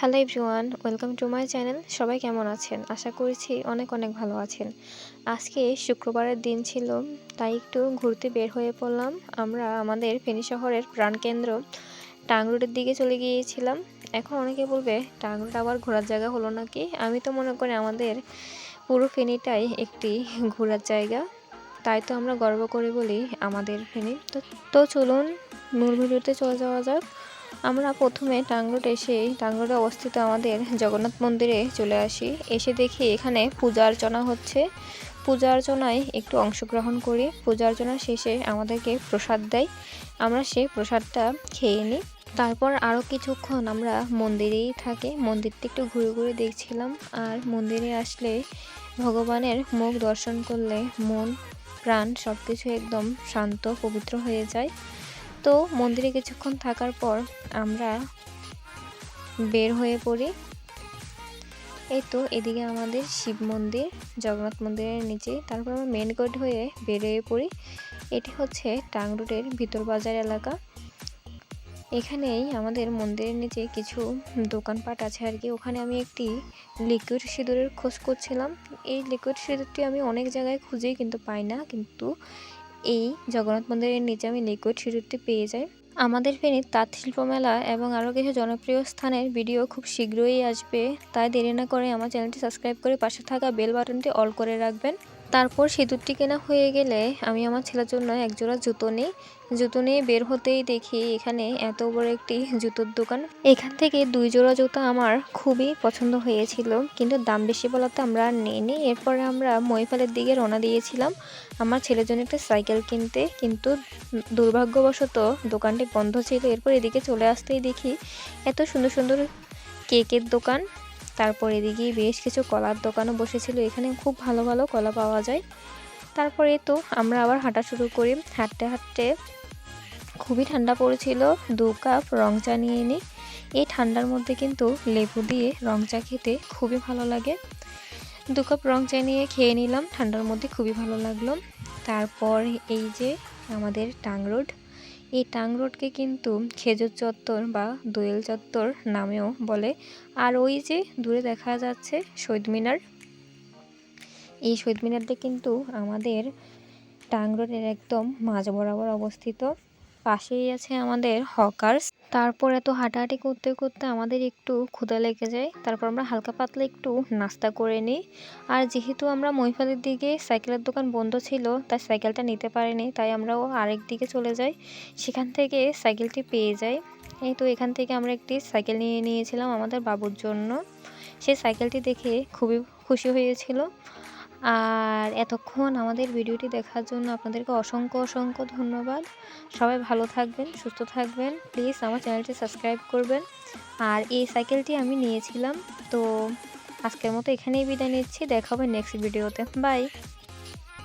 Hello everyone, welcome to my channel. সবাই কেমন আছেন? আশা করছি অনেক অনেক ভালো আছেন। আজকে শুক্রবারের দিন ছিল, তাই একটু ঘুরতে বের হয়ে পড়লাম। আমরা আমাদের ফেনী শহরের প্রাণকেন্দ্র টাংরোডের দিকে চলে গিয়েছিলাম। এখন অনেকে বলবে টাংরোড আবার ঘোরার জায়গা হলো নাকি? আমি তো মনে করি আমাদের পুরো ফেনীটাই একটি ঘোরার জায়গা। তাই তো আমরা গর্ব করে বলি আমাদের ফেনী। তো চলুন, মূল ভিডিওতে চলে যাওয়া যাক। আমরা প্রথমে টাংরোড এসে টাংরোডে অবস্থিত আমাদের জগন্নাথ মন্দিরে চলে আসি। এসে দেখি এখানে পূজা অর্চনা হচ্ছে। পূজা অর্চনায় একটু অংশগ্রহণ করি। পূজা অর্চনা শেষে আমাদেরকে প্রসাদ দেয়। আমরা সেই প্রসাদটা খেয়ে নিই। তারপর আরও কিছুক্ষণ আমরা মন্দিরেই থাকি। মন্দিরটি একটু ঘুরে ঘুরে দেখছিলাম। আর মন্দিরে আসলে ভগবানের মুখ দর্শন করলে মন, প্রাণ সব কিছু একদম শান্ত, পবিত্র হয়ে যায়। তো মন্দিরে কিছুক্ষণ থাকার পর আমরা বের হয়ে পড়ি। এই তো এদিকে আমাদের শিব মন্দির, জগন্নাথ মন্দিরের নিচে। তারপর আমরা মেন গেট হয়ে বের হয়ে পড়ি। এটি হচ্ছে টাং রোডের ভিতর বাজার এলাকা। এখানেই আমাদের মন্দিরের নিচে কিছু দোকানপাট আছে আর কি। ওখানে আমি একটি লিকুইড সিঁদুরের খোঁজ করছিলাম। এই লিকুইড সিঁদুরটি আমি অনেক জায়গায় খুঁজেই কিন্তু পাই না। কিন্তু এই জগন্নাথ মন্দিরের নিচে আমি লিকুইড সিঁদুরটি পেয়ে যাই। আমাদের ফেনীর তাঁত শিল্প মেলা এবং আরও কিছু জনপ্রিয় স্থানের ভিডিও খুব শীঘ্রই আসবে। তাই দেরি না করে আমার চ্যানেলটি সাবস্ক্রাইব করে পাশে থাকা বেল বাটনটি অল করে রাখবেন। তারপর সিঁদুরটি কেনা হয়ে গেলে আমি আমার ছেলের জন্য একজোড়া জুতো নিই। জুতো নিয়ে বের হতেই দেখি এখানে এত বড় একটি জুতোর দোকান। এখান থেকে দুই জোড়া জুতো আমার খুবই পছন্দ হয়েছিল, কিন্তু দাম বেশি বলাতে আমরা আর নিইনি। এরপরে আমরা মহিফালের দিকে রওনা দিয়েছিলাম আমার ছেলের জন্য একটা সাইকেল কিনতে, কিন্তু দুর্ভাগ্যবশত দোকানটি বন্ধ ছিল। এরপর এদিকে চলে আসতেই দেখি এত সুন্দর সুন্দর কেকের দোকান তারপর এদিকে বেশ কিছু কলার দোকানও বসেছিল। এখানে খুব ভালো ভালো কলা পাওয়া যায়। তারপরে তো আমরা আবার হাঁটা শুরু করি। হাঁটতে হাঁটতে খুবই ঠান্ডা পড়েছিল। দু কাপ রং চা নিয়ে নিই এই ঠান্ডার মধ্যে কিন্তু লেবু দিয়ে রং চা খেতে খুবই ভালো লাগে। দু কাপ রং চা নিয়ে খেয়ে নিলাম। ঠান্ডার মধ্যে খুবই ভালো লাগল। তারপর এই যে আমাদের টাং রোড এই টাং রোডকে কিন্তু খেজুর চত্বর বা দোয়েল চত্বর নামেও বলে। আর ওই যে দূরে দেখা যাচ্ছে শহীদ মিনার, এই শহীদ মিনারটি কিন্তু আমাদের টাং রোডের একদম মাঝ বরাবর অবস্থিত। পাশেই আছে আমাদের হকার্স তারপর এত হাঁটাহাঁটি করতে করতে আমাদের একটু ক্ষুদা লেগে যায়। তারপর আমরা হালকা পাতলা একটু নাস্তা করে নিই। আর যেহেতু আমরা মহিফালের দিকে সাইকেলের দোকান বন্ধ ছিল, তাই সাইকেলটা নিতে পারিনি, তাই আমরাও আরেক দিকে চলে যাই। সেখান থেকে সাইকেলটি পেয়ে যাই। এই তো এখান থেকে আমরা একটি সাইকেল নিয়ে নিয়েছিলাম আমাদের বাবুর জন্য। সেই সাইকেলটি দেখে খুবই খুশি হয়েছিল। আর এতক্ষণ আমাদের ভিডিওটি দেখার জন্য আপনাদেরকে অসংখ্য অসংখ্য ধন্যবাদ। সবাই ভালো থাকবেন, সুস্থ থাকবেন। প্লিজ আমার চ্যানেলটি সাবস্ক্রাইব করবেন। আর এই সাইকেলটি আমি নিয়েছিলাম, তো আজকের মতো এখানেই বিদায় নিচ্ছি। দেখা হবে নেক্সট ভিডিওতে বাই